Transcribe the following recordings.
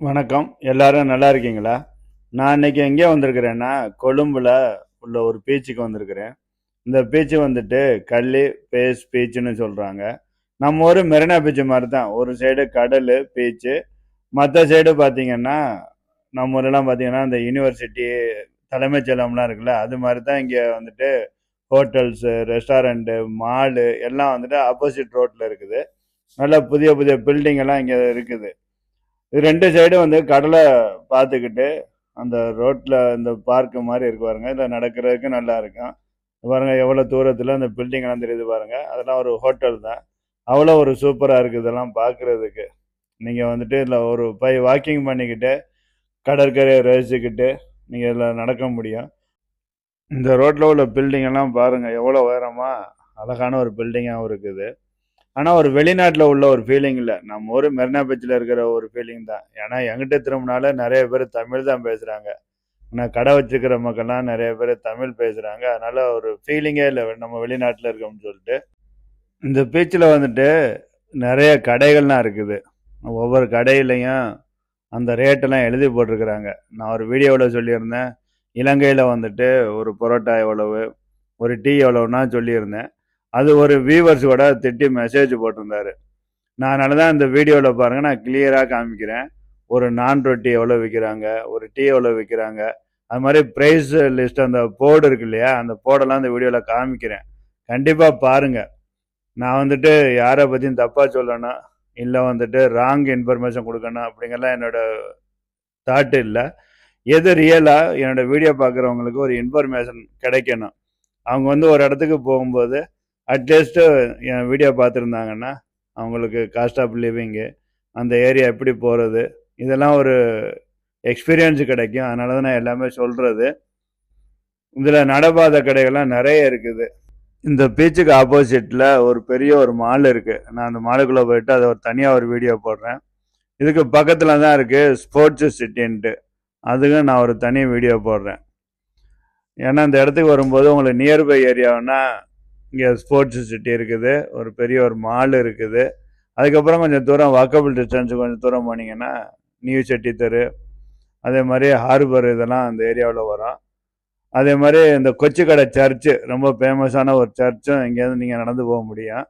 வணக்கம். எல்லாரும் நல்லா இருக்கீங்களா? நான் இன்னைக்கு எங்கே வந்திருக்கிறேன்னா கொழும்புல உள்ள ஒரு பீச்சுக்கு வந்திருக்கிறேன். இந்த பீச்சு வந்துட்டு கள்ளி பேஸ் பீச்சுன்னு சொல்கிறாங்க நம்ம ஊர் மெரினா பீச்சு மாதிரி தான். ஒரு சைடு கடல் பீச்சு. மற்ற சைடு பார்த்தீங்கன்னா நம்ம ஊரெல்லாம் பார்த்தீங்கன்னா இந்த யூனிவர்சிட்டி தலைமைச் செலம்லாம் இருக்குல்ல அது மாதிரி தான் இங்கே வந்துட்டு ஹோட்டல்ஸு ரெஸ்டாரண்ட்டு மாலு எல்லாம் வந்துட்டு ஆப்போசிட் ரோட்டில் இருக்குது. நல்ல புதிய புதிய பில்டிங் எல்லாம் இங்கே இருக்குது. இது ரெண்டு சைடும் வந்து கடலை பார்த்துக்கிட்டு அந்த ரோட்டில் இந்த பார்க்கு மாதிரி இருக்கு பாருங்க. இதில் நடக்கிறதுக்கு நல்லா இருக்கும். பாருங்க எவ்வளோ தூரத்தில் அந்த பில்டிங் எல்லாம் தெரியுது பாருங்க. அதெல்லாம் ஒரு ஹோட்டல் தான். அவ்வளோ ஒரு சூப்பராக இருக்குது இதெல்லாம் பார்க்குறதுக்கு. நீங்கள் வந்துட்டு இதில் ஒரு பை வாக்கிங் பண்ணிக்கிட்டு கடற்கரையை ரசிச்சுக்கிட்டு நீங்கள் இதில் நடக்க முடியும். இந்த ரோட்டில் உள்ள பில்டிங் எல்லாம் பாருங்கள் எவ்வளோ உயரமாக அழகான ஒரு பில்டிங்காகவும் இருக்குது. ஆனால் ஒரு வெளிநாட்டில் உள்ள ஒரு ஃபீலிங் இல்லை. நம்ம ஊர் மெரினா பீச்சில் இருக்கிற ஒரு ஃபீலிங் தான். ஏன்னா எங்கிட்ட திரும்பினால நிறைய பேர் தமிழ் தான் பேசுகிறாங்க ஆனால் கடை வச்சுருக்கிற மக்கள்லாம் நிறைய பேர் தமிழ் பேசுகிறாங்க அதனால் ஒரு ஃபீலிங்கே இல்லை. நம்ம வெளிநாட்டில் இருக்கோம்னு சொல்லிட்டு. இந்த பீச்சில் வந்துட்டு நிறைய கடைகள்லாம் இருக்குது. ஒவ்வொரு கடையிலையும் அந்த ரேட்டெல்லாம் எழுதி போட்டிருக்கிறாங்க. நான் ஒரு வீடியோவில் சொல்லியிருந்தேன். இலங்கையில் வந்துட்டு ஒரு பரோட்டா எவ்வளவு ஒரு டீ எவ்வளவுனா சொல்லியிருந்தேன். அது ஒரு வியூவர்ஸோட திட்டி மெசேஜ் போட்டிருந்தாரு. நான் அதனால தான் இந்த வீடியோவில் பாருங்கள் நான் கிளியராக காமிக்கிறேன். ஒரு நான் ரொட்டி எவ்வளோ விற்கிறாங்க ஒரு டீ எவ்வளோ விற்கிறாங்க அது மாதிரி ப்ரைஸ் லிஸ்ட் அந்த போர்டு இருக்கு இல்லையா அந்த போர்டெல்லாம் அந்த வீடியோவில் காமிக்கிறேன். கண்டிப்பாக பாருங்கள் நான் வந்துட்டு யாரை பற்றியும் தப்பாக சொல்லணும் இல்லை வந்துட்டு ராங் இன்ஃபர்மேஷன் கொடுக்கணும் அப்படிங்கலாம் என்னோடய தாட்டு இல்லை. எது ரியலாக என்னோடய வீடியோ பார்க்குறவங்களுக்கு ஒரு இன்ஃபர்மேஷன் கிடைக்கணும். அவங்க வந்து ஒரு இடத்துக்கு போகும்போது அட்லீஸ்ட்டு uh, என் வீடியோ பார்த்துருந்தாங்கன்னா அவங்களுக்கு காஸ்ட் ஆஃப் லிவிங்கு அந்த ஏரியா எப்படி போகிறது இதெல்லாம் ஒரு எக்ஸ்பீரியன்ஸ் கிடைக்கும். அதனால தான் நான் எல்லாமே சொல்கிறது இதில் நடபாத கடைகள்லாம் நிறைய இருக்குது. இந்த பீச்சுக்கு ஆப்போசிட்டில் ஒரு பெரிய ஒரு மால் இருக்குது நான் அந்த மாலுக்குள்ளே போயிட்டு அதை ஒரு தனியாக ஒரு வீடியோ போடுறேன். இதுக்கு பக்கத்தில் தான் இருக்குது ஸ்போர்ட்ஸு சிட்டின்ட்டு அதுக்கும் நான் ஒரு தனி வீடியோ போடுறேன். ஏன்னா இந்த இடத்துக்கு வரும்போது உங்களுக்கு நியர்பை ஏரியாவுன்னா இங்கே ஸ்போர்ட்ஸ் சிட்டி இருக்குது ஒரு பெரிய ஒரு மால் இருக்குது. அதுக்கப்புறம் கொஞ்சம் தூரம் வாக்கபிள் டிஸ்டன்ஸ் கொஞ்சம் தூரம் போனீங்கன்னா நியூ செட்டி தெரு அதே மாதிரி ஹார்பர் இதெல்லாம் அந்த ஏரியாவில் வரும். அதே மாதிரி இந்த கொச்சிக்கடை சர்ச்சு ரொம்ப ஃபேமஸான ஒரு சர்ச்சும் இங்கேருந்து நீங்கள் நடந்து போக முடியும்.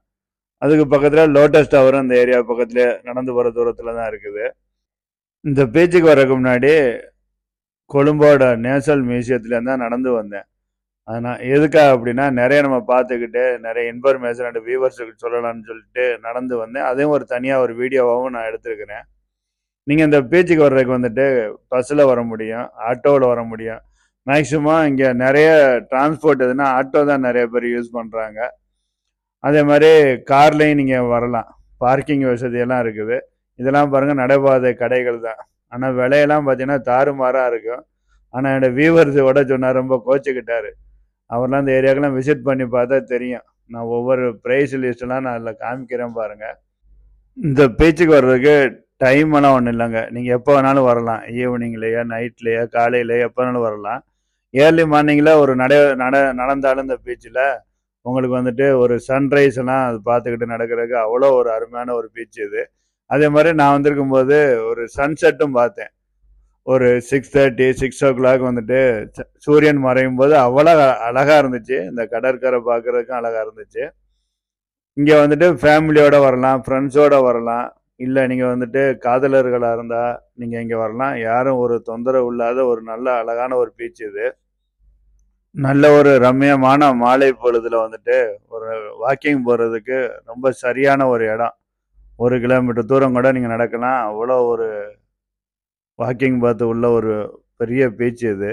அதுக்கு பக்கத்தில் லோட்டஸ் டவரும் இந்த ஏரியா பக்கத்தில் நடந்து போகிற தூரத்தில் தான் இருக்குது. இந்த பீச்சுக்கு வர்றதுக்கு முன்னாடி கொழும்போட நேஷனல் மியூசியத்துலேருந்து தான் நடந்து வந்தேன். அதனால் எதுக்காக அப்படின்னா நிறைய நம்ம பார்த்துக்கிட்டு நிறைய இன்ஃபர்மேஷன் அண்ட் வியூவர்ஸுக்கு சொல்லலாம்னு சொல்லிட்டு நடந்து வந்தேன். அதையும் ஒரு தனியாக ஒரு வீடியோவாகவும் நான் எடுத்துருக்கிறேன். நீங்கள் இந்த பீச்சுக்கு வர்றதுக்கு வந்துட்டு பஸ்ஸில் வர முடியும் ஆட்டோவில் வர முடியும். மேக்ஸிமம் இங்கே நிறைய டிரான்ஸ்போர்ட் எதுனா ஆட்டோ தான் நிறைய பேர் யூஸ் பண்ணுறாங்க அதே மாதிரி கார்லேயும் நீங்கள் வரலாம். பார்க்கிங் வசதியெல்லாம் இருக்குது. இதெல்லாம் பாருங்கள் நடைபாதை கடைகள் தான். ஆனால் விலையெல்லாம் பார்த்தீங்கன்னா தாறுமாறாக இருக்கும். ஆனால் என்னோட வியூவர்ஸோட சொன்னார் ரொம்ப கோச்சிக்கிட்டாரு. அவர்லாம் அந்த ஏரியாக்கெல்லாம் விசிட் பண்ணி பார்த்தா தெரியும். நான் ஒவ்வொரு ப்ரைஸ் லிஸ்ட்டெல்லாம் நான் அதில் காமிக்கிறேன் பாருங்கள் இந்த பீச்சுக்கு வர்றதுக்கு டைம் எல்லாம் ஒன்றும் இல்லைங்க. நீங்கள் எப்போ வேணாலும் வரலாம். ஈவினிங்லேயோ நைட்லேயோ காலையிலேயோ எப்போ வேணாலும் வரலாம். ஏர்லி மார்னிங்கில் ஒரு நட நட நடந்தாலும் இந்த பீச்சில் உங்களுக்கு வந்துட்டு ஒரு சன்ரைஸ் எல்லாம் அது பார்த்துக்கிட்டு நடக்கிறதுக்கு அவ்வளோ ஒரு அருமையான ஒரு பீச் இது. அதே மாதிரி நான் வந்திருக்கும் போது ஒரு சன்செட்டும் பார்த்தேன். ஒரு six thirty six o'clock வந்துட்டு ச- சூரியன் மறையும் போது அவ்வளோ அழகாக இருந்துச்சு. இந்த கடற்கரை பார்க்குறதுக்கும் அழகாக இருந்துச்சு. இங்கே வந்துட்டு ஃபேமிலியோட வரலாம் ஃப்ரெண்ட்ஸோட வரலாம். இல்லை நீங்கள் வந்துட்டு காதலர்களாக இருந்தால் நீங்கள் இங்கே வரலாம். யாரும் ஒரு தொந்தரவு இல்லாத ஒரு நல்ல அழகான ஒரு பீச் இது. நல்ல ஒரு ரம்மியமான மாலை பொழுதுல வந்துட்டு ஒரு வாக்கிங் போகிறதுக்கு ரொம்ப சரியான ஒரு இடம். ஒரு கிலோமீட்டர் தூரம் கூட நீங்கள் நடக்கலாம். அவ்வளோ ஒரு வாக்கிங் பார்த்து உள்ள ஒரு பெரிய பீச் இது.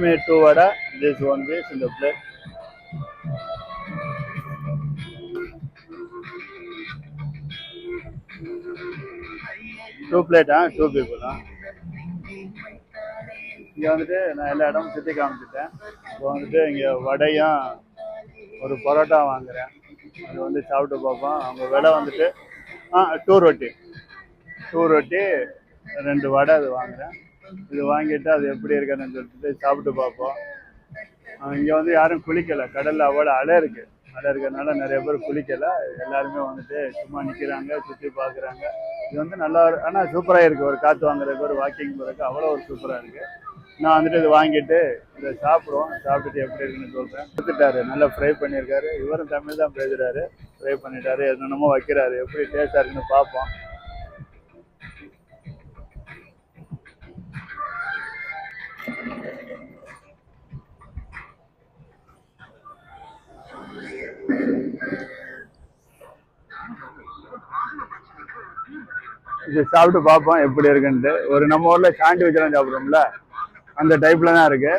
Fifty two vada this one piece இந்த பிளேட் டூ பிளேட்டா டூ பீப்புளா இங்கே வந்துட்டு நான் எல்லா இடமும் சுற்றி காமிச்சிட்டேன். இப்போ வந்துட்டு இங்கே வடையும் ஒரு பரோட்டா வாங்குறேன். அது வந்து சாப்பிட்டு பார்ப்போம். அவங்க விலை வந்துட்டு ஆ டூ ரொட்டி டூ ரொட்டி ரெண்டு வடை அது வாங்குறேன். இது வாங்கிட்டு அது எப்படி இருக்குன்னு சொல்லிட்டு சாப்பிட்டு பார்ப்போம். இங்கே வந்து யாரும் குளிக்கலை. கடலில் அவ்வளோ அலை இருக்கு. அலை இருக்கிறதுனால நிறைய பேர் குளிக்கலை. எல்லாருமே வந்துட்டு சும்மா நிற்கிறாங்க சுற்றி பார்க்குறாங்க. இது வந்து நல்லா ஆனால் சூப்பராக இருக்குது ஒரு காற்று வாங்குறதுக்கு ஒரு வாக்கிங் போகிறதுக்கு அவ்வளோ ஒரு சூப்பராக இருக்குது நான் வந்துட்டு இது வாங்கிட்டு இதை சாப்பிடுவோம். சாப்பிட்டுட்டு எப்படி இருக்குன்னு சொல்கிறேன் கொடுத்துட்டாரு. நல்லா ஃப்ரை பண்ணியிருக்காரு. இவரும் தமிழ் தான் பேசுகிறாரு ஃப்ரை பண்ணிட்டாரு. என்னென்னமோ வைக்கிறாரு. எப்படி டேஸ்ட்டாக இருக்குன்னு பார்ப்போம். இது சாப்பிட்டு பார்ப்போம் எப்படி இருக்குன்ட்டு. ஒரு நம்ம ஊரில் சாண்ட்விச்லாம் சாப்பிட்றோம்ல அந்த டைப்ல தான் இருக்கு.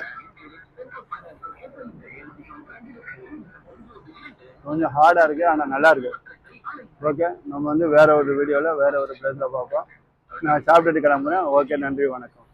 கொஞ்சம் ஹார்டாக இருக்குது ஆனால் நல்லா இருக்கு. ஓகே நம்ம வந்து வேற ஒரு வீடியோவில் வேற ஒரு பிளேஸில் பார்ப்போம். நான் சாப்பிட்டுட்டு கிளம்புறேன். ஓகே நன்றி வணக்கம்.